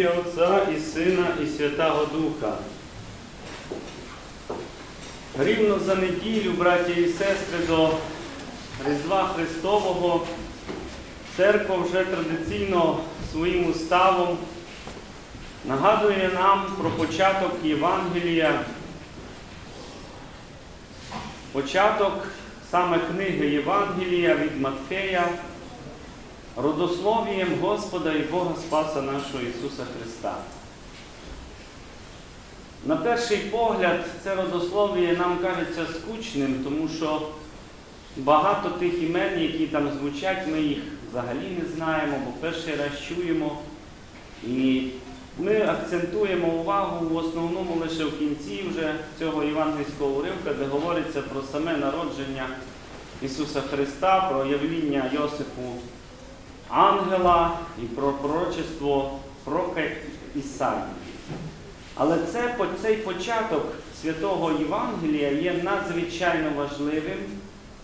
Ім'я Отця і Сина, і Святого Духа. Рівно за неділю, браті і сестри, до Різдва Христового церква вже традиційно своїм уставом нагадує нам про початок Євангелія, початок саме книги Євангелія від Матфея, родословієм Господа і Бога Спаса нашого Ісуса Христа. На перший погляд, це родослов'я нам кажеться скучним, тому що багато тих імен, які там звучать, ми їх взагалі не знаємо, бо перший раз чуємо. І ми акцентуємо увагу в основному лише в кінці вже цього євангельського уривка, де говориться про саме народження Ісуса Христа, про явління Йосифу ангела і про пророчество пророка Ісаї. Але це, цей початок святого Євангелія є надзвичайно важливим,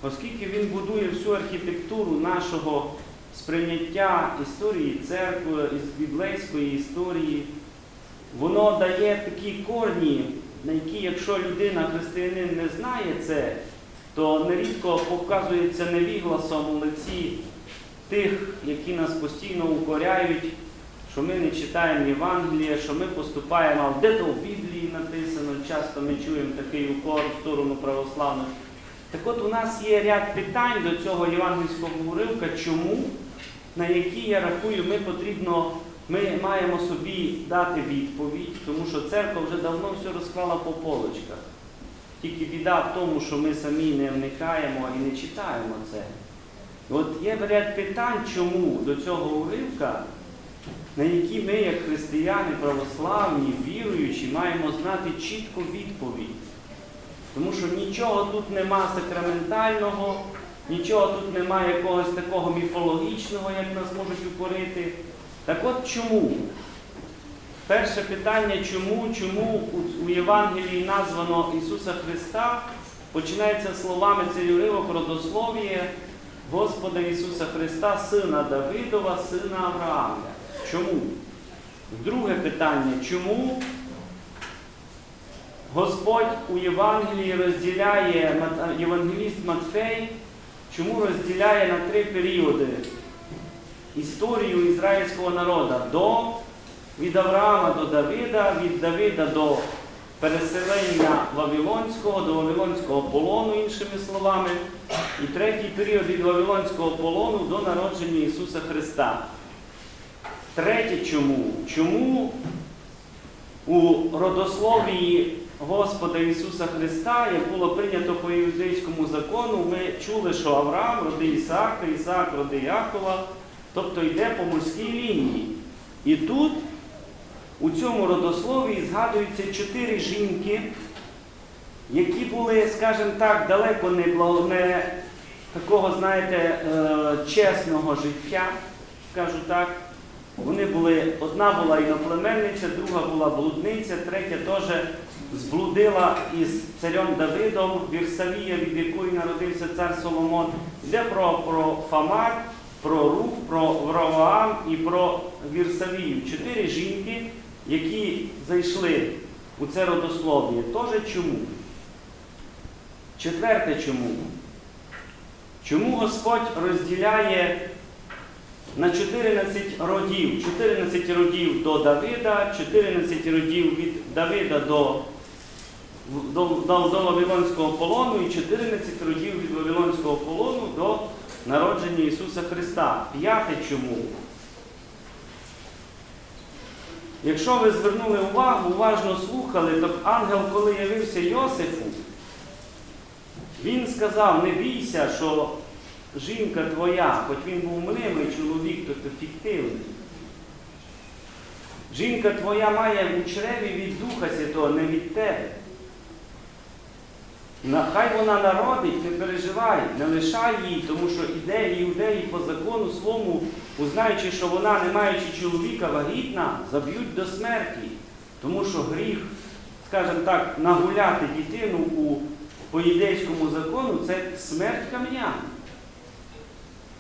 оскільки він будує всю архітектуру нашого сприйняття історії церкви, біблейської історії. Воно дає такі корні, на які, якщо людина, християнин, не знає це, то нерідко показується невігласом у лиці тих, які нас постійно укоряють, що ми не читаємо Євангелія, що ми поступаємо, а де то в Біблії написано, часто ми чуємо такий укор в сторону православних. Так от у нас є ряд питань до цього євангельського уривка, чому, на які, я рахую, ми потрібно, ми маємо собі дати відповідь, тому що церква вже давно все розклала по полочках. Тільки біда в тому, що ми самі не вникаємо і не читаємо це. От є ряд питань, чому до цього уривка, на які ми, як християни, православні, віруючі, маємо знати чітку відповідь. Тому що нічого тут нема сакраментального, нічого тут нема якогось такого міфологічного, як нас можуть укорити. Так от чому? Перше питання, чому, чому у Євангелії названо Ісуса Христа, починається словами цей уривок родослов'я Господа Ісуса Христа, Сина Давидова, Сина Авраама. Чому? Друге питання, чому Господь у Євангелії розділяє, Євангеліст Матфей, чому розділяє на три періоди історію ізраїльського народу до, від Авраама до Давида, від Давида до переселення Вавилонського, до Вавилонського полону, іншими словами, і третій період від Вавилонського полону до народження Ісуса Христа. Третє чому? Чому у родословії Господа Ісуса Христа, як було прийнято по іудейському закону, ми чули, що Авраам роди Ісаака, Ісаак роди Якова, тобто йде по морській лінії. І тут, у цьому родословії, згадуються чотири жінки, які були, скажімо так, далеко не, не такого, знаєте, е, чесного життя, скажу так. Вони були, одна була іноплеменниця, друга була блудниця, третя теж зблудила із царем Давидом Вірсавія, від якої народився цар Соломон. Йде про, про Фамар, про Рух, про Вровоам і про Вірсавію. Чотири жінки, які зайшли у це родослов'я. Теж чому? Четверте чому? Чому Господь розділяє на 14 родів, 14 родів до Давида, 14 родів від Давида до, до, до, до Вавилонського полону і 14 родів від Вавилонського полону до народження Ісуса Христа. П'яте чому? Якщо ви звернули увагу, уважно слухали, то ангел, коли явився Йосифу, він сказав, не бійся, що жінка твоя, хоч він був мнимий чоловік, то ти фіктивний. Жінка твоя має у чреві від Духа Святого, не від тебе. Хай вона народить, не переживай, не лишай її, тому що ідеї іудеї по закону своєму, узнаючи, що вона, не маючи чоловіка вагітна, заб'ють до смерті. Тому що гріх, скажімо так, нагуляти дитину у по єдейському закону це смерть кам'яна.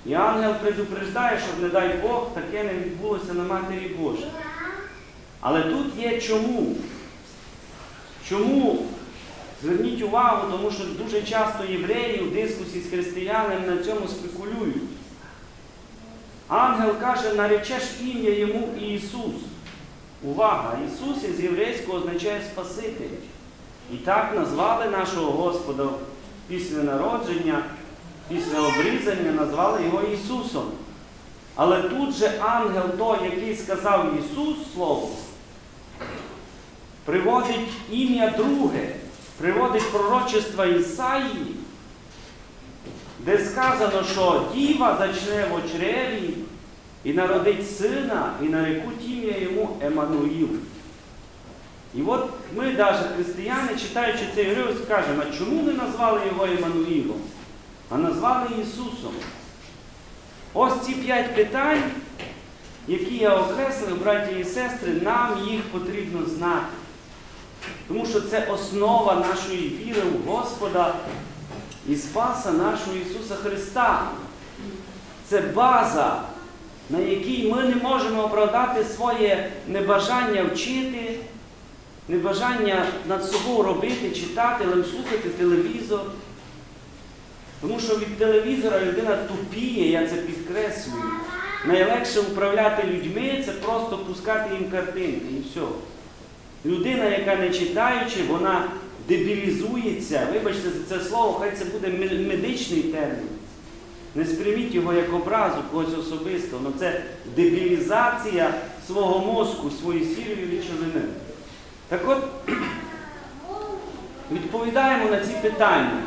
І ангел предупреждає, щоб, не дай Бог, таке не відбулося на Матері Божій. Але тут є чому. Чому? Зверніть увагу, тому що дуже часто євреї в дискусії з християнами на цьому спекулюють. Ангел каже, наречеш ім'я йому Ісус. Увага! Ісус із єврейського означає Спаситель. І так назвали нашого Господа після народження, після обрізання, назвали його Ісусом. Але тут же ангел той, який сказав Ісус Слово, приводить ім'я друге, приводить пророчество Ісаїї, де сказано, що діва зачне в очреві і народить сина, і нарекуть ім'я йому Еммануїл. І от ми, навіть християни, читаючи цей уривок, скажемо, а чому не назвали його Еммануїлом, а назвали Ісусом? Ось ці п'ять питань, які я окреслив, браті і сестри, нам їх потрібно знати. Тому що це основа нашої віри в Господа і Спаса нашого Ісуса Христа. Це база, на якій ми не можемо оправдати своє небажання вчити, небажання над собою робити, читати, слухати телевізор. Тому що від телевізора людина тупіє, я це підкреслюю. Найлегше управляти людьми це просто пускати їм картинки і все. Людина, яка не читаючи, вона дебілізується. Вибачте за це слово, хай це буде медичний термін. Не сприйміть його як образу когось особистого, але це дебілізація свого мозку, своєї сірої речовини. Так от, відповідаємо на ці питання.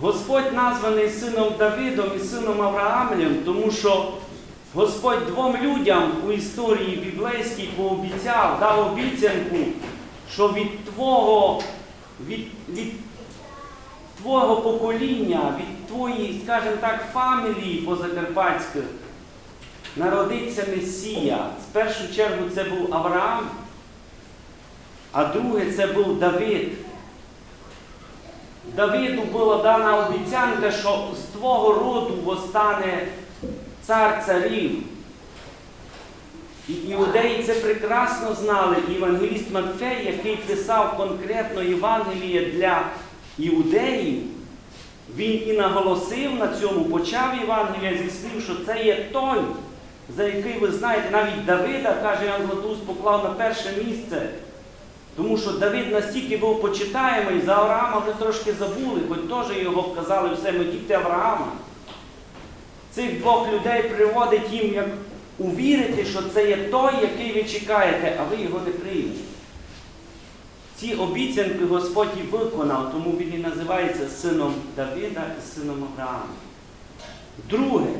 Господь названий сином Давидом і сином Авраамлем, тому що Господь двом людям у історії біблейській пообіцяв, дав обіцянку, що від твого, від, від твого покоління, від твоєї, скажімо так, фамілії позакарпатських народиться Месія. В першу чергу це був Авраам, а друге це був Давид. Давиду була дана обіцянка, що з твого роду постане цар царів. І іудеї це прекрасно знали. І Євангеліст Матфей, який писав конкретно Євангеліє для іудеїв, він і наголосив на цьому, почав Євангелія зі слів, що це є той, за який ви знаєте, навіть Давида, каже Ян поклав на перше місце. Тому що Давид настільки був почитаємий, за Авраама вже трошки забули, хоч теж його вказали все, ми діти Авраама. Цих двох людей приводить їм, як увірити, що це є той, який ви чекаєте, а ви його не приймете. Ці обіцянки Господь і виконав, тому він і називається сином Давида і сином Авраама. Друге,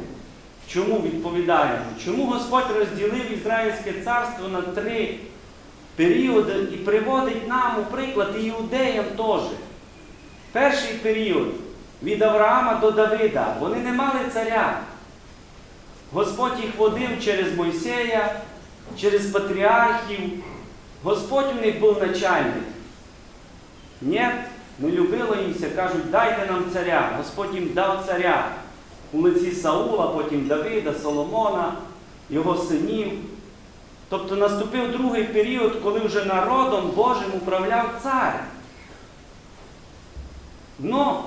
чому відповідаємо? Чому Господь розділив Ізраїльське царство на три періоди і приводить нам у приклад і іудеям теж. Перший період від Авраама до Давида. Вони не мали царя. Господь їх водив через Мойсея, через патріархів. Господь у них був начальник. Ні, не любило їмся, кажуть, дайте нам царя. Господь їм дав царя у лиці Саула, потім Давида, Соломона, його синів. Тобто наступив другий період, коли вже народом Божим управляв цар. Но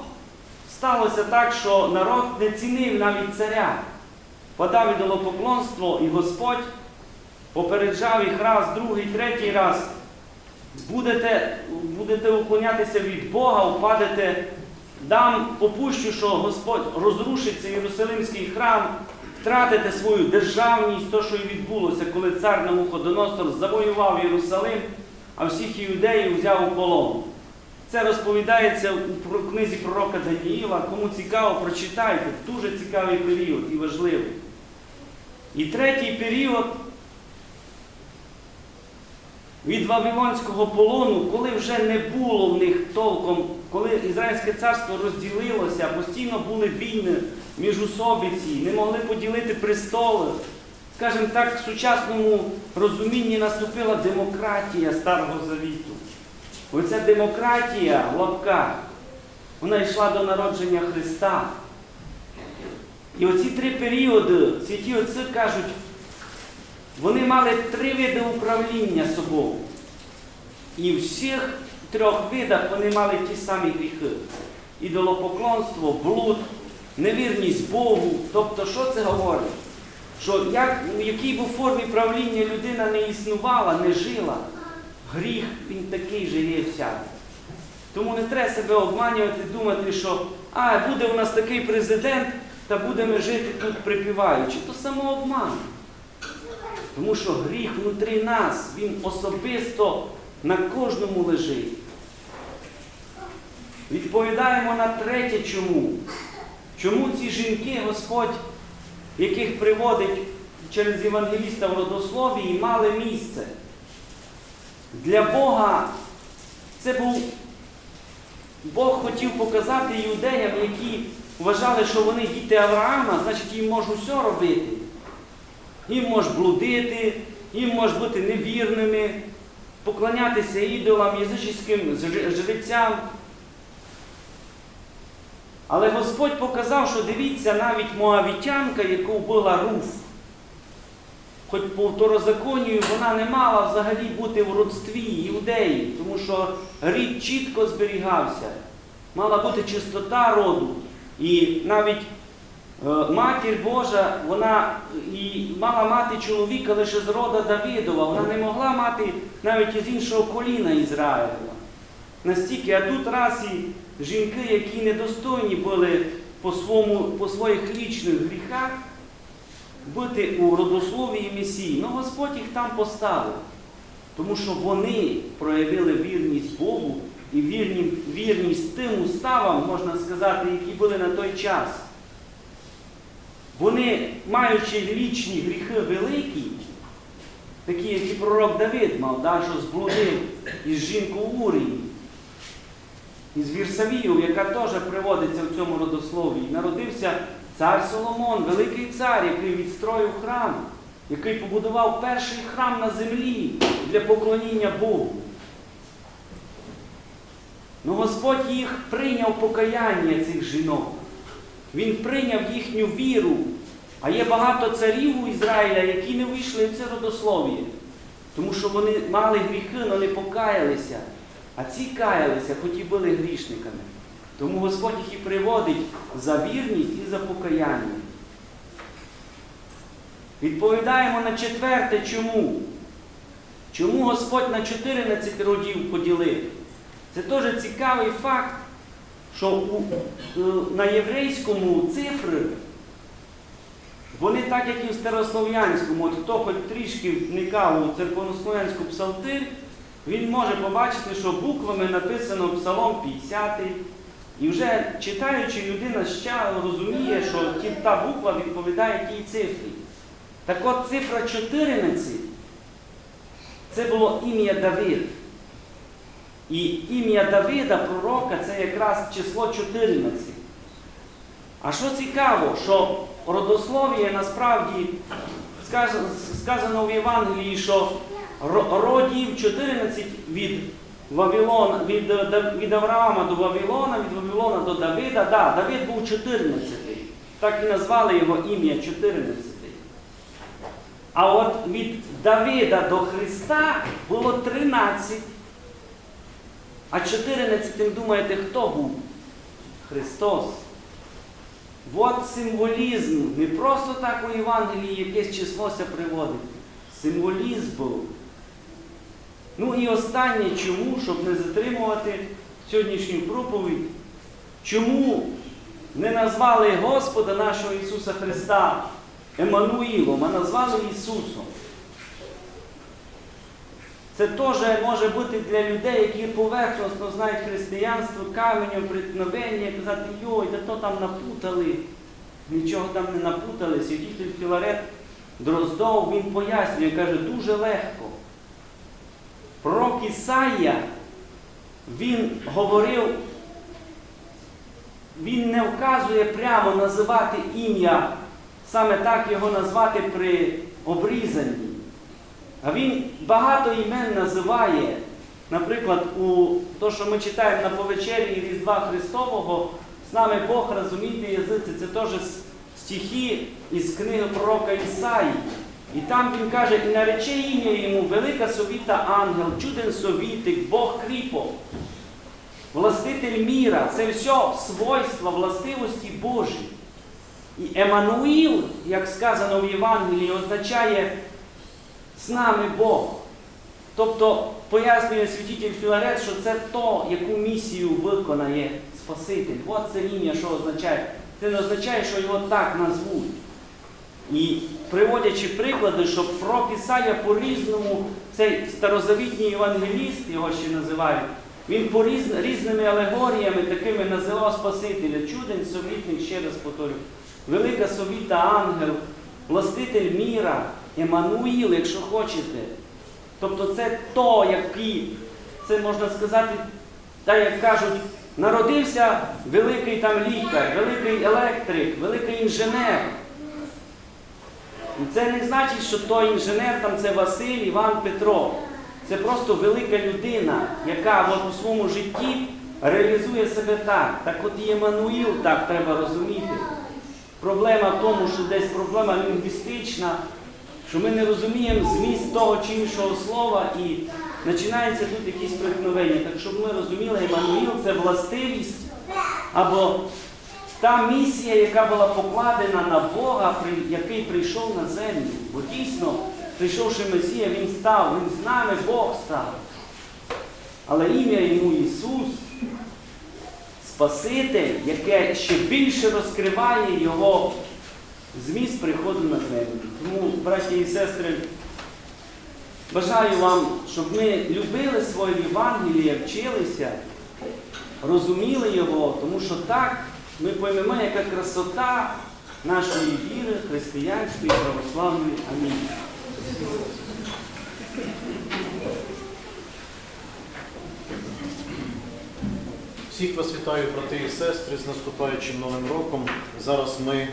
сталося так, що народ не цінив навіть царя. Подав ідолопоклонство, і Господь попереджав їх раз, другий, третій раз. Будете, будете уклонятися від Бога, впадете, дам попущу, що Господь розрушиться Єрусалимський храм, втратите свою державність, то, що і відбулося, коли цар Навуходоносор завоював Єрусалим, а всіх іудеїв взяв у полон. Це розповідається у книзі пророка Даніїла. Кому цікаво, прочитайте. Дуже цікавий період і важливий. І третій період від Вавилонського полону, коли вже не було в них толком, коли Ізраїльське царство розділилося, постійно були війни міжусобиці, не могли поділити престоли. Скажімо так, в сучасному розумінні наступила демократія Старого Завіту. Оця демократія в вона йшла до народження Христа. І оці три періоди святі отці кажуть, вони мали три види управління собою. І в всіх трьох видах вони мали ті самі гріхи. Ідолопоклонство, блуд, невірність Богу. Тобто, що це говорить? Що як, в якій би формі правління людина не існувала, не жила, гріх він такий же є всякий. Тому не треба себе обманювати, думати, що а, буде у нас такий президент, та будемо жити тут припіваючи. То самообман. Тому що гріх внутрі нас, він особисто на кожному лежить. Відповідаємо на третє чому. Чому ці жінки Господь, яких приводить через Євангеліста в родословії, мали місце? Для Бога це був Бог хотів показати іудеям, які вважали, що вони діти Авраама, значить їм можуть все робити. Їм може блудити, їм може бути невірними, поклонятися ідолам, язичським жрецям. Але Господь показав, що дивіться, навіть Моавітянка, яку вбила Руф, хоч по второзаконію вона не мала взагалі бути в родстві іудеї, тому що рід чітко зберігався. Мала бути чистота роду. І навіть е, матір Божа, вона і мала мати чоловіка лише з рода Давидова. Вона не могла мати навіть із іншого коліна Ізраїля. Настільки, а тут раз і жінки, які недостойні були по, своєму, по своїх лічних гріхах, бути у родословії Месії. Ну Господь їх там поставив. Тому що вони проявили вірність Богу і вірні, вірність тим уставам, можна сказати, які були на той час. Вони, маючи лічні гріхи великі, такі, як і пророк Давид мав, да, що зблудив із жінкою Урії, із Вірсавію, яка теж приводиться в цьому родослові, народився цар Соломон, великий цар, який відстроїв храм, який побудував перший храм на землі для поклоніння Богу. Ну Господь їх прийняв покаяння цих жінок. Він прийняв їхню віру. А є багато царів у Ізраїля, які не вийшли в це родослов'я. Тому що вони мали гріхи, але не покаялися. А ці каялися, хоч і були грішниками. Тому Господь їх і приводить за вірність і за покаяння. Відповідаємо на четверте чому. Чому Господь на 14 родів поділив? Це теж цікавий факт, що у, е, на єврейському цифри, вони так, як і в старослов'янському, от хто хоч трішки вникав у церковнослов'янську псалтир, він може побачити, що буквами написано Псалом 50. І вже читаючи, людина ще розуміє, що ті- та буква відповідає тій цифрі. Так от цифра 14 це було ім'я Давид. І ім'я Давида, пророка, це якраз число 14. А що цікаво, що родослов'я насправді сказано, в Євангелії, що родів 14 від Вавилона, від, е, від Авраама до Вавилона, від Вавилона до Давида. Да, Давид був 14. Так і назвали його ім'я 14. А от від Давида до Христа було 13. А 14 думаєте, хто був? Христос. От символізм. Не просто так у Євангелії якесь числося приводить. Символізм був. Ну і останнє чому, щоб не затримувати сьогоднішню проповідь, чому не назвали Господа нашого Ісуса Христа Еммануїлом, а назвали Ісусом. Це теж може бути для людей, які поверхностно знають християнство, каменем приткновення, казати, йой, да то там напутали. Нічого там не напутали. Святитель Філарет Дроздов, він пояснює, каже, дуже легко. Пророк Ісая, він говорив, він не вказує прямо називати ім'я, саме так його назвати при обрізанні. А він багато імен називає. Наприклад, у то, що ми читаємо на повечері Різдва Христового, з нами Бог розуміти язиці, це теж стихи із книги пророка Ісаї. І там він каже, і нарече ім'я йому велика совіта ангел, чуден совітик, Бог кріпов, властитель міра. Це все свойства, властивості Божі. І Еммануїл, як сказано в Євангелії, означає з нами Бог. Тобто пояснює святитель Філарет, що це то, яку місію виконає Спаситель. От це ім'я, що означає. Це не означає, що його так назвуть. І приводячи приклади, що про Писання по-різному, цей старозавітній євангеліст, його ще називають, він по різ, різними алегоріями такими називав Спасителя. Чуден, совітник, ще раз повторю. Велика совіта ангел, властитель міра, Еммануїл, якщо хочете. Тобто це то, який, це можна сказати, так як кажуть, народився великий там лікар, великий електрик, великий інженер. Це не значить, що той інженер там це Василь Іван Петро. Це просто велика людина, яка от у своєму житті реалізує себе так. Так от і Еммануїл так треба розуміти. Проблема в тому, що десь проблема лінгвістична, що ми не розуміємо зміст того чи іншого слова і починається тут якісь проникновення. Так щоб ми розуміли, Еммануїл це властивість або та місія, яка була покладена на Бога, який прийшов на землю. Бо дійсно, прийшовши Месія, Він став, Він з нами Бог став. Але ім'я йому Ісус, Спаситель, яке ще більше розкриває Його зміст приходу на землю. Тому, браті і сестри, бажаю вам, щоб ми любили своє Євангеліє, вчилися, розуміли його, тому що так ми поймемо, яка красота нашої віри, християнської, православної. Амінь. Всіх вас вітаю, брати і сестри, з наступаючим новим роком. Зараз ми